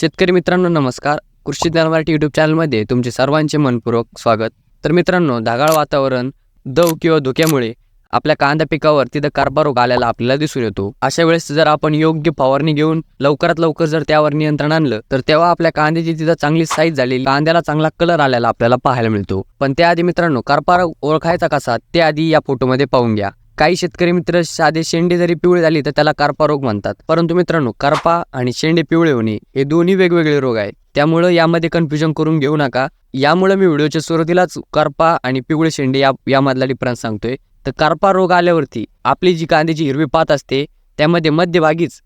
शेतकरी मित्रांनो नमस्कार. कृषी ज्ञान मराठी यूट्यूब चॅनलमध्ये तुमचे सर्वांचे मनपूर्वक स्वागत. तर मित्रांनो ढगाळ वातावरण दव किंवा धुक्यामुळे आपल्या कांदा पिकावर तिथं कार्बा रोग आलेला आपल्याला दिसून येतो. अशा वेळेस जर आपण योग्य फवारणी घेऊन लवकरात लवकर जर त्यावर नियंत्रण आणलं तर तेव्हा आपल्या कांद्याची तिथं चांगली साईज झालेली कांद्याला चांगला कलर आलेला आपल्याला पाहायला मिळतो. पण त्याआधी मित्रांनो कारभार ओळखायचा कसा ते आधी या फोटोमध्ये पाहून घ्या. काही शेतकरी मित्र साधे शेंडे जरी पिवळे झाली तर त्याला करपा रोग म्हणतात. परंतु मित्रांनो करपा आणि शेंडे पिवळे होणे हे दोन्ही वेगवेगळे रोग आहेत. त्यामुळं यामध्ये कन्फ्युजन करून घेऊ नका. यामुळे मी व्हिडिओच्या सुरुवातीलाच करपा आणि पिवळे शेंडे या यामधला डिफरन्स सांगतोय. तर करपा रोग आल्यावरती आपली जी कांद्याची हिरवी पात असते त्यामध्ये मध्यभागीच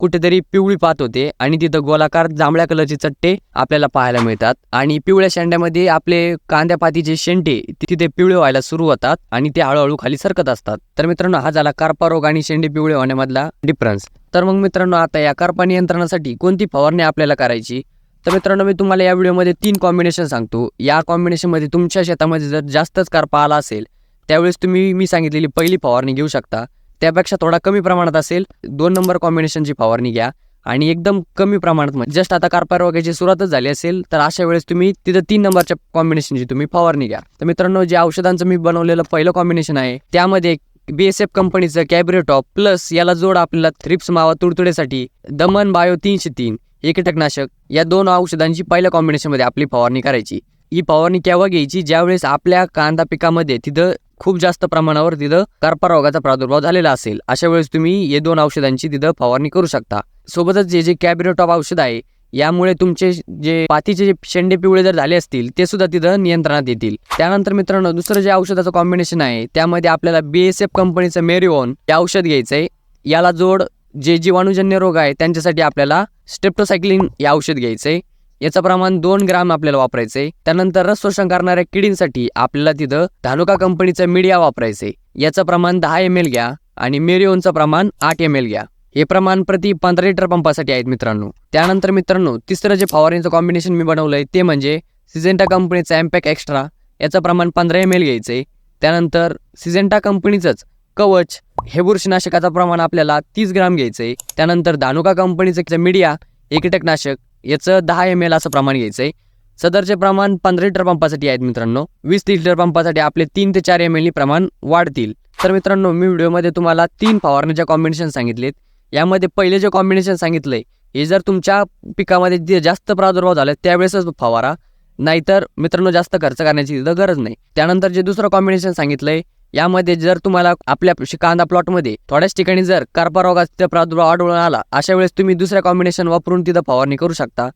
कुठेतरी पिवळी पात होते आणि तिथं गोलाकार जांभळ्या कलरचे चट्टे आपल्याला पाहायला मिळतात. आणि पिवळ्या शेंड्यामध्ये आपले कांद्या पातीचे शेंडे तिथे पिवळे व्हायला सुरू होतात आणि ते हळूहळू खाली सरकत असतात. तर मित्रांनो हा झाला कार्पा रोग आणि शेंडे पिवळे होण्यामधला डिफरन्स तर मग मित्रांनो आता या कार्पा नियंत्रणासाठी कोणती फवारणी आपल्याला करायची? तर मित्रांनो मी तुम्हाला या व्हिडिओमध्ये तीन कॉम्बिनेशन सांगतो. या कॉम्बिनेशनमध्ये तुमच्या शेतामध्ये जर जास्तच कारपा आला असेल त्यावेळेस तुम्ही मी सांगितलेली पहिली फवारणी घेऊ शकता. त्यापेक्षा थोडा कमी प्रमाणात असेल दोन नंबर कॉम्बिनेशनची फवारणी घ्या. आणि एकदम कमी प्रमाणात म्हणजे जस्ट आता कारपार वगैरेची सुरुवातच झाली असेल तर अशा वेळेस तुम्ही तिथं तीन नंबरच्या कॉम्बिनेशनची तुम्ही फवारणी घ्या. तर मित्रांनो जे औषधांचं मी बनवलेलं पहिलं कॉम्बिनेशन आहे त्यामध्ये बी एस एफ कंपनीचं कॅब्रेटॉप प्लस याला जोड आपल्याला थ्रिप्स मावा तुडतुड्यासाठी दमन बायो तीनशे तीन हे कीटकनाशक या दोन औषधांची पहिल्या कॉम्बिनेशनमध्ये आपली फवारणी करायची. ही फवारणी केव्हा घ्यायची? ज्यावेळेस आपल्या कांदा पिकामध्ये तिथं खूप जास्त प्रमाणावर तिथं कार्पा रोगाचा प्रादुर्भाव झालेला असेल. अशा वेळेस तुम्ही हे दोन औषधांची तिथं फवारणी करू शकता. सोबतच जे जे कॅबिरोटॉप औषध आहे यामुळे तुमचे जे पातीचे जे शेंडे पिवळे जर झाले असतील ते सुद्धा तिथं नियंत्रणात येतील. त्यानंतर मित्रांनो दुसरं जे औषधाचं कॉम्बिनेशन आहे त्यामध्ये आपल्याला बी एस एफ कंपनीचं मेरिओन हे औषध घ्यायचंय. याला जोड जे जीवाणूजन्य रोग आहे त्यांच्यासाठी आपल्याला स्टेप्टोसायक्लिन हे औषध घ्यायचंय. याचं प्रमाण दोन ग्राम आपल्याला वापरायचंय. त्यानंतर रस शोषण करणाऱ्या किडींसाठी आपल्याला तिथं धानुका कंपनीचं मीडिया वापरायचंय. याचं प्रमाण दहा एम एल घ्या आणि मेरिओनचं प्रमाण आठ एम एल घ्या. हे प्रमाण प्रति पंधरा लिटर पंपासाठी आहेत मित्रांनो. त्यानंतर मित्रांनो तिसरं जे फवारणीचं कॉम्बिनेशन मी बनवलंय ते म्हणजे सिजेंटा कंपनीचं एम्पॅक एक्स्ट्रा याचं प्रमाण पंधरा एम एल घ्यायचंय. त्यानंतर सिजेंटा कंपनीचंच कवच हे बुरशीनाशकाचं प्रमाण आपल्याला तीस ग्राम घ्यायचंय. त्यानंतर धानुका कंपनीचं मीडिया हे कीटकनाशक याचं दहा एम एल असं प्रमाण घ्यायचं आहे सदरचे प्रमाण पंधरा लिटर पंपासाठी आहेत मित्रांनो. वीस तीस लिटर पंपासाठी आपले तीन ते चार एम एल प्रमाण वाढतील. तर मित्रांनो मी व्हिडिओमध्ये तुम्हाला तीन फवारणीच्या कॉम्बिनेशन सांगितलेत यामध्ये पहिले जे कॉम्बिनेशन सांगितलंय हे जर तुमच्या पिकामध्ये जे जास्त प्रादुर्भाव झाला त्यावेळेसच फवारा. नाहीतर मित्रांनो जास्त खर्च करण्याची तिथं गरज नाही. त्यानंतर जे दुसरं कॉम्बिनेशन सांगितलंय यामध्ये जर तुम्हाला आपल्या श- कांदा प्लॉटमध्ये थोड्याच ठिकाणी जर कर्परोगाचा प्रादुर्भाव आढळून आला अशा वेळेस तुम्ही दुसऱ्या कॉम्बिनेशन वापरून तिथं फवारणी करू शकता.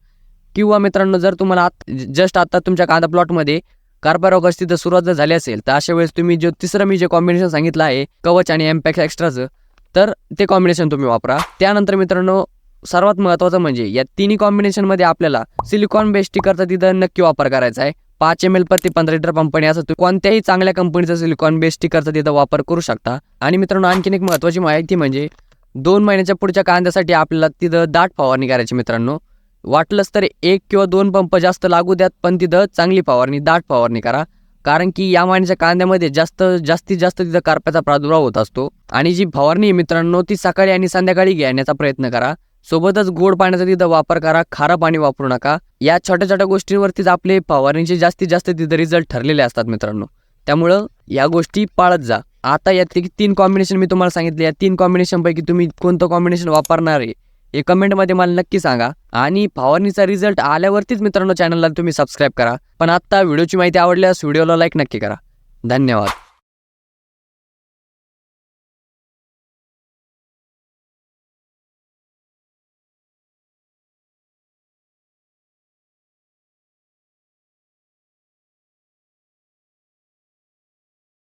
किंवा मित्रांनो जर तुम्हाला जस्ट आता तुमच्या कांदा प्लॉटमध्ये कार्बा तिथं सुरुवात जर झाली असेल तर अशा वेळेस तुम्ही जो तिसरं मी जे कॉम्बिनेशन सांगितलं आहे कवच आणि एम्पॅक्स एक्स्ट्राचं तर ते कॉम्बिनेशन तुम्ही वापरा. त्यानंतर मित्रांनो सर्वात महत्त्वाचं म्हणजे या तिन्ही कॉम्बिनेशनमध्ये आपल्याला सिलिकॉन बेस स्टिकरचा तिथं नक्की वापर करायचा आहे. पाच एम एल प्रति पंधरा लिटर कंपनी असं तुम्ही कोणत्याही चांगल्या कंपनीचा सिलिकॉन बेस्ट स्टिकरचा तिथं वापर करू शकता. आणि मित्रांनो आणखीन एक महत्त्वाची माहिती म्हणजे दोन महिन्याच्या पुढच्या कांद्यासाठी आपल्याला तिथं दाट फवारणी करायची मित्रांनो. वाटलंच तर एक किंवा दोन पंप जास्त लागू द्यात पण तिथं चांगली फवारणी दाट फवारणी करा कारण की या महिन्याच्या कांद्यामध्ये जास्त जास्तीत जास्त तिथं कारप्याचा प्रादुर्भाव होत असतो. आणि जी फवारणी आहे मित्रांनो ती सकाळी आणि संध्याकाळी घेण्याचा प्रयत्न करा. सोबतच गोड पाण्याचा तिथं वापर करा खारं पाणी वापरू नका. या छोट्या छोट्या गोष्टींवरतीच आपले फवारणीचे जास्तीत जास्त तिथं रिझल्ट ठरलेले असतात मित्रांनो. त्यामुळं या गोष्टी पाळत जा. आता या तीन कॉम्बिनेशन मी तुम्हाला सांगितले. या तीन कॉम्बिनेशनपैकी तुम्ही कोणतं कॉम्बिनेशन वापरणार आहे हे कमेंटमध्ये मला नक्की सांगा. आणि फवारणीचा रिझल्ट आल्यावरतीच मित्रांनो चॅनलला तुम्ही सबस्क्राईब करा. पण आत्ता व्हिडिओची माहिती आवडल्यास व्हिडिओला लाईक नक्की करा. धन्यवाद.